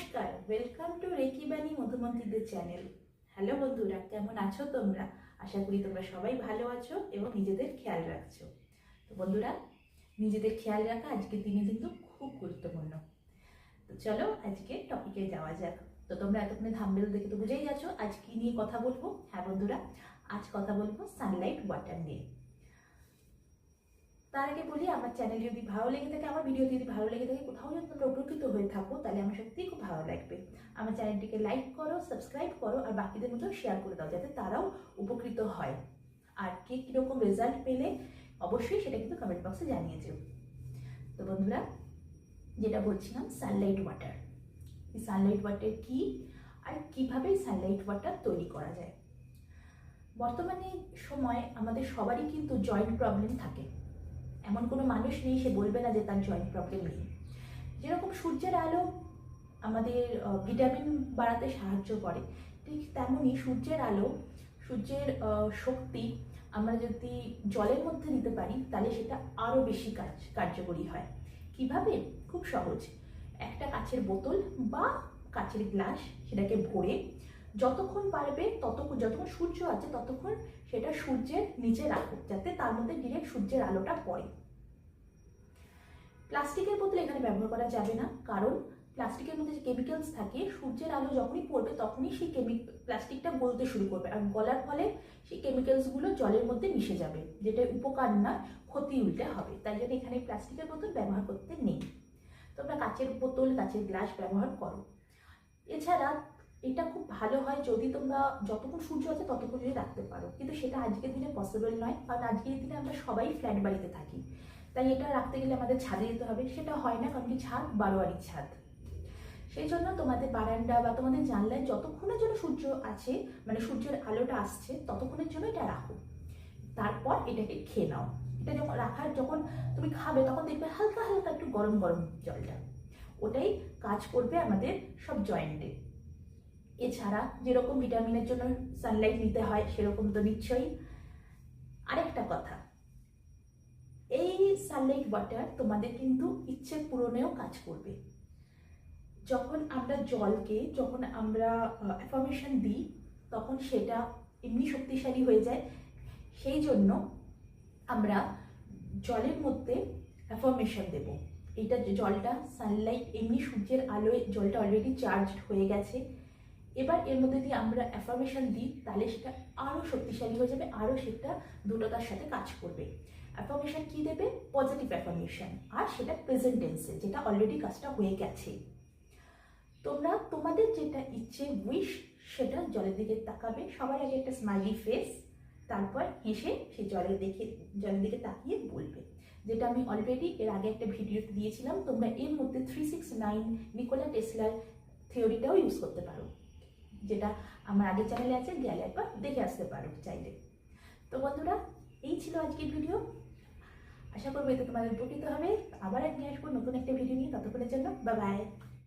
নমস্কার welcome two reiki বাণী মধুমন্ত্রীদের channel hello বন্ধুরা, কেমন আছো তোমরা? আশা করি তোমরা সবাই ভালো আছো এবং নিজেদের খেয়াল রাখছো। তো বন্ধুরা, নিজেদের খেয়াল রাখা আজকের দিনে কিন্তু খুব গুরুত্বপূর্ণ। তো চলো আজকে টপিকে যাওয়া যাক। তো তোমরা এতক্ষণে থাম্বেল দেখে তো বুঝেই গেছো আজ নিয়ে কথা বলব। হ্যাঁ বন্ধুরা, আজ কথা বলব সানলাইট ওয়াটার নিয়ে। তার আগে বলি, আমার চ্যানেল যদি ভালো লেগে থাকে, আমার ভিডিও যদি ভালো লেগে থাকে, কোথাও যদি তোমরা উপকৃত হয়ে থাকো, তাহলে আমার সত্যিই খুব ভালো লাগবে। আমার চ্যানেলটিকে লাইক করো সাবস্ক্রাইব করো, আর বাকিদের মতো শেয়ার করে দাও, যাতে তারাও উপকৃত হয়। আর কে কীরকম রেজাল্ট পেলে, অবশ্যই সেটা কিন্তু কমেন্ট বক্সে জানিয়ে যেও। তো বন্ধুরা, যেটা বলছিলাম সানলাইট ওয়াটার এই সানলাইট ওয়াটার কি, আর কীভাবে সানলাইট ওয়াটার তৈরি করা যায়? বর্তমানে সময় আমাদের সবারই কিন্তু জয়েন্ট প্রবলেম থাকে। এমন কোনো মানুষ নেই, সে বলবে না যে তার জয়েন্ট প্রবলেম নেই। যেরকম সূর্যের আলো আমাদের ভিটামিন বাড়াতে সাহায্য করে, ঠিক তেমনই সূর্যের আলো, সূর্যের শক্তি আমরা যদি জলের মধ্যে দিতে পারি, তাহলে সেটা আরও বেশি কাজ, কার্যকরী হয়। কীভাবে? খুব সহজ। একটা কাচের বোতল বা কাচের গ্লাস সেটাকে ভরে যতক্ষণ পারবে ততক্ষণ যতক্ষণ সূর্য আছে ততক্ষণ সেটা সূর্যের নিচে রাখো, যাতে তার মধ্যে ডিরেক্ট সূর্যের আলোটা পড়ে। প্লাস্টিকের বোতল এখানে ব্যবহার করা যাবে না। কারণ প্লাস্টিকের মধ্যে যে কেমিক্যালস থাকে, সূর্যের আলো যখনই পড়বে তখনই সেই কেমিক প্লাস্টিকটা গলতে শুরু করবে। আর গলার ফলে সেই কেমিক্যালসগুলো জলের মধ্যে মিশে যাবে, যেটা উপকার না, ক্ষতি উল্টে হবে। তাই জন্য এখানে প্লাস্টিকের বোতল ব্যবহার করতে নেই। তোমরা কাচের বোতল, কাচের গ্লাস ব্যবহার করো। এছাড়া এটা খুব ভালো হয় যদি তোমরা যতক্ষণ সূর্য আছে ততক্ষণ যদি রাখতে পারো। কিন্তু সেটা আজকের দিনে পসিবল নয়। কারণ আজকের দিনে আমরা সবাই ফ্ল্যাট বাড়িতে থাকি। তাই এটা রাখতে গেলে আমাদের ছাদে যেতে হবে। সেটা হয় না, কারণ কি ছাদ বারোয়ারি ছাদ। সেই জন্য তোমাদের বারান্দা বা তোমাদের জানলায় যতক্ষণের জন্য সূর্য আছে মানে সূর্যের আলোটা আসছে, ততক্ষণের জন্য এটা রাখো। তারপর এটাকে খেয়ে নাও। এটা যখন রাখার, যখন তুমি খাবে, তখন দেখবে হালকা হালকা একটু গরম গরম জলটা। ওটাই কাজ করবে আমাদের সব জয়েন্টে এছাড়া যেরকম ভিটামিনের জন্য সানলাইট নিতে হয়, সেরকম তো নিশ্চয়ই। আরেকটা কথা সানলাইট ওয়াটার তোমাদের কিন্তু ইচ্ছে পূরণেও কাজ করবে। যখন আমরা জলকে, যখন আমরা অ্যাফর্মেশন দিই, তখন সেটা এমনি শক্তিশালী হয়ে যায়। সেই জন্য আমরা জলের মধ্যে অ্যাফর্মেশন দেব। এটা জলটা সানলাইট এমনি সূর্যের আলোয় জলটা অলরেডি চার্জড হয়ে গেছে। এবার এর মধ্যে দিয়ে আমরা অ্যাফার্মেশন দিই, তাহলে সেটা আরও শক্তিশালী হয়ে যাবে আরও সেটা দ্রুততার সাথে কাজ করবে। অ্যাফার্মেশন কি দেবে? পজিটিভ অ্যাফার্মেশন আর সেটা প্রেজেন্ট টেন্সে যেটা অলরেডি কাজটা হয়ে গেছে। তোমরা, তোমাদের যেটা ইচ্ছে উইশ সেটা জলের দিকে তাকাবে, সবার আগে একটা স্মাইলি ফেস তারপর হেসে সে জলের দিকে জলের দিকে তাকিয়ে বলবে। যেটা আমি অলরেডি এর আগে একটা ভিডিওতে দিয়েছিলাম, তোমরা এর মধ্যে থ্রি সিক্স নাইন নিকোলা টেসলার থিওরিটাও ইউজ করতে পারো। যেটা আমার আগের চ্যানেলে আছে, গেলে একবার দেখে আসতে পারো চাইলে। তো বন্ধুরা, এই ছিল আজকের ভিডিও আশা করব এতে তোমাদের উপকৃত হবে। আবার একদিন আসব নতুন একটা ভিডিও নিয়ে। ততক্ষণের জন্য বা বাই